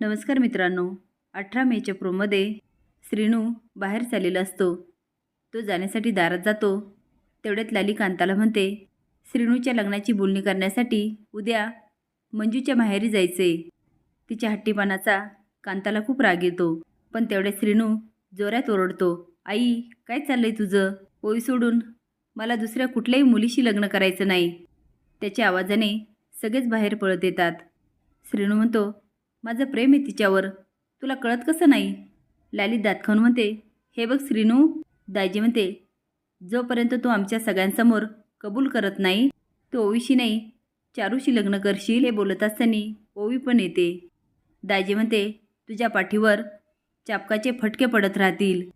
नमस्कार मित्रांनो अठरा मेच्या प्रोमध्ये श्रीनू बाहेर चाललेला असतो. तो जाण्यासाठी दारात जातो. तेवढ्यात लाली कांताला म्हणते श्रीनूच्या लग्नाची बोलणी करण्यासाठी उद्या मंजूच्या माहेरी जायचे तिच्या हट्टीपणाचा कांताला खूप राग येतो पण तेवढ्यात श्रीनू जोरात ओरडतो आई काय चाललंय तुझं? ओई सोडून मला दुसऱ्या कुठल्याही मुलीशी लग्न करायचं नाही. त्याच्या आवाजाने सगळेच बाहेर पळत येतात. श्रीनू म्हणतो माझं प्रेम आहे तिच्यावर. तुला कळत कसं नाही? लाली दात खाऊन म्हणते हे बघ श्रीनू दाजी म्हणते जोपर्यंत तू आमच्या सगळ्यांसमोर कबूल करत नाही तू ओवीशी नाही. चारूशी लग्न करशील हे बोलत असताना ओवी पण येते. दाजी म्हणते तुझ्या पाठीवर चापकाचे फटके पडत राहतील.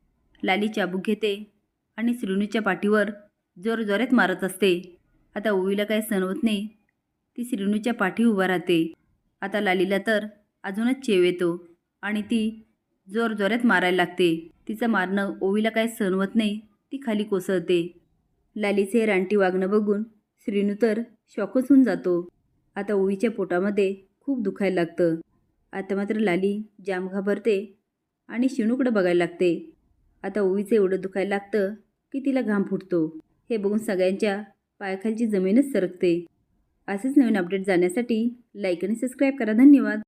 लाली चाबूक घेते आणि श्रीनूच्या पाठीवर जोरजोरात मारत असते. आता ओवीला काही सण होत नाही. ती श्रीनूच्या पाठी उभा राहते. आता लालीला तर अजूनच चेव येतो आणि ती जोर जोरात मारायला लागते. तिचं मारणं ओवीला काय सहन होत नाही ती खाली कोसळते. लालीचे रानटी वागणं बघून श्रीनू तर शॉकच होऊन जातो. आता ओवीच्या पोटामध्ये खूप दुखायला लागतं. आता मात्र लाली जाम घाबरते आणि शिणूकडं बघायला लागते. आता ओवीचं एवढं दुखायला लागतं की तिला घाम फुटतो. हे बघून सगळ्यांच्या पायाखालची जमीनच सरकते. असेच नवीन अपडेट जाण्यासाठी लाईक आणि सबस्क्राईब करा. धन्यवाद.